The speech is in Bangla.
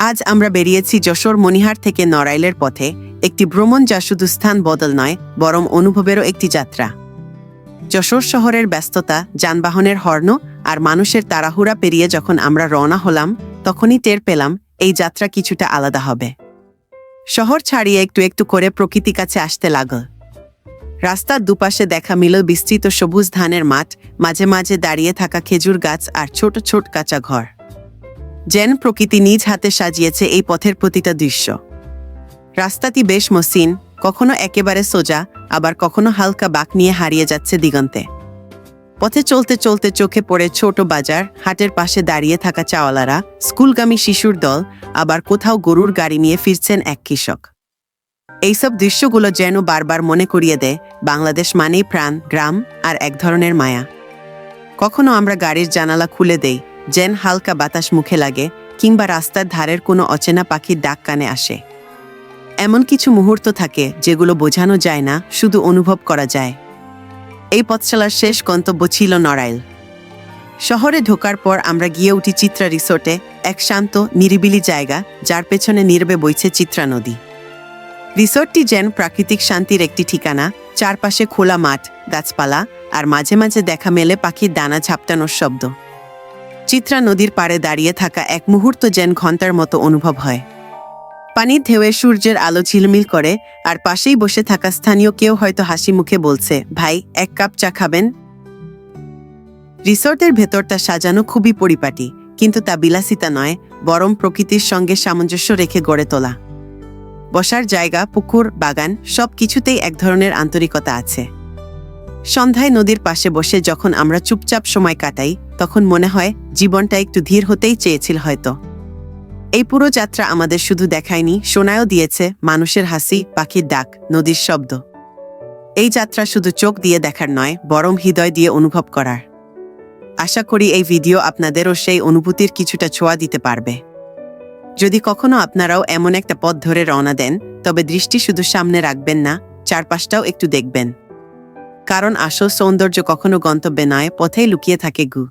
আজ আমরা বেরিয়েছি যশোর মনিহার থেকে নড়াইলের পথে। একটি ভ্রমণ যা শুধু স্থান বদল নয়, বরং অনুভবেরও একটি যাত্রা। যশোর শহরের ব্যস্ততা, যানবাহনের হর্ন আর মানুষের তাড়াহুড়া পেরিয়ে যখন আমরা রওনা হলাম, তখনই টের পেলাম এই যাত্রা কিছুটা আলাদা হবে। শহর ছাড়িয়ে একটু একটু করে প্রকৃতি কাছে আসতে লাগল। রাস্তার দুপাশে দেখা মিল বিস্তৃত সবুজ ধানের মাঠ, মাঝে মাঝে দাঁড়িয়ে থাকা খেজুর গাছ আর ছোট ছোট কাঁচা ঘর। যেন প্রকৃতি নিজ হাতে সাজিয়েছে এই পথের প্রতিটা দৃশ্য। রাস্তাটি বেশ মসৃণ, কখনো একেবারে সোজা, আবার কখনো হালকা বাঁক নিয়ে হারিয়ে যাচ্ছে দিগন্তে। পথে চলতে চলতে চোখে পড়ে ছোট বাজার, হাটের পাশে দাঁড়িয়ে থাকা চাওয়ালারা, স্কুলগামী শিশুর দল, আবার কোথাও গরুর গাড়ি নিয়ে ফিরছেন এক কৃষক। এইসব দৃশ্যগুলো যেন বারবার মনে করিয়ে দেয়, বাংলাদেশ মানেই প্রাণ, গ্রাম আর এক ধরনের মায়া। কখনো আমরা গাড়ির জানালা খুলে দেই যেন হালকা বাতাস মুখে লাগে কিংবা রাস্তার ধারের কোনো অচেনা পাখির ডাক কানে আসে। এমন কিছু মুহূর্ত থাকে যেগুলো বোঝানো যায় না, শুধু অনুভব করা যায়। এই পথচলার শেষ গন্তব্য ছিল নড়াইল। শহরে ঢোকার পর আমরা গিয়ে উঠি চিত্রা রিসোর্টে, এক শান্ত, নিরিবিলি জায়গা, যার পেছনে নীরবে বইছে চিত্রা নদী। রিসোর্টটি যেন প্রাকৃতিক শান্তির একটি ঠিকানা, চারপাশে খোলা মাঠ, গাছপালা, আর মাঝে মাঝে দেখা মেলে পাখির দানা ঝাপটানোর শব্দ। চিত্রা নদীর পাড়ে দাঁড়িয়ে থাকা এক মুহূর্ত যেন ঘণ্টার মতো অনুভব হয়। পানির ঢেউয়ে সূর্যের আলো ঝিলমিল করে, আর পাশেই বসে থাকা স্থানীয় কেউ হয়তো হাসি মুখে বলছে, ভাই, এক কাপ চা খাবেন? রিসোর্টের ভেতরটা সাজানো খুবই পরিপাটি, কিন্তু তা বিলাসিতা নয়, বরং প্রকৃতির সঙ্গে সামঞ্জস্য রেখে গড়ে তোলা। বসার জায়গা, পুকুর, বাগান সব কিছুতেই এক ধরনের আন্তরিকতা আছে। সন্ধ্যায় নদীর পাশে বসে যখন আমরা চুপচাপ সময় কাটাই, তখন মনে হয় জীবনটা একটু ধীর হতেই চেয়েছিল হয়তো। এই পুরো যাত্রা আমাদের শুধু দেখায়নি, শোনায়ও দিয়েছে মানুষের হাসি, পাখির ডাক, নদীর শব্দ। এই যাত্রা শুধু চোখ দিয়ে দেখার নয়, বরং হৃদয় দিয়ে অনুভব করার। আশা করি এই ভিডিও আপনাদেরও সেই অনুভূতির কিছুটা ছোঁয়া দিতে পারবে। যদি কখনো আপনারাও এমন একটা পথ ধরে রওনা দেন, তবে দৃষ্টি শুধু সামনে রাখবেন না, চারপাশটাও একটু দেখবেন। কারণ আসল সৌন্দর্য কখনো গন্তব্যে নয় পথেই লুকিয়ে থাকে গু।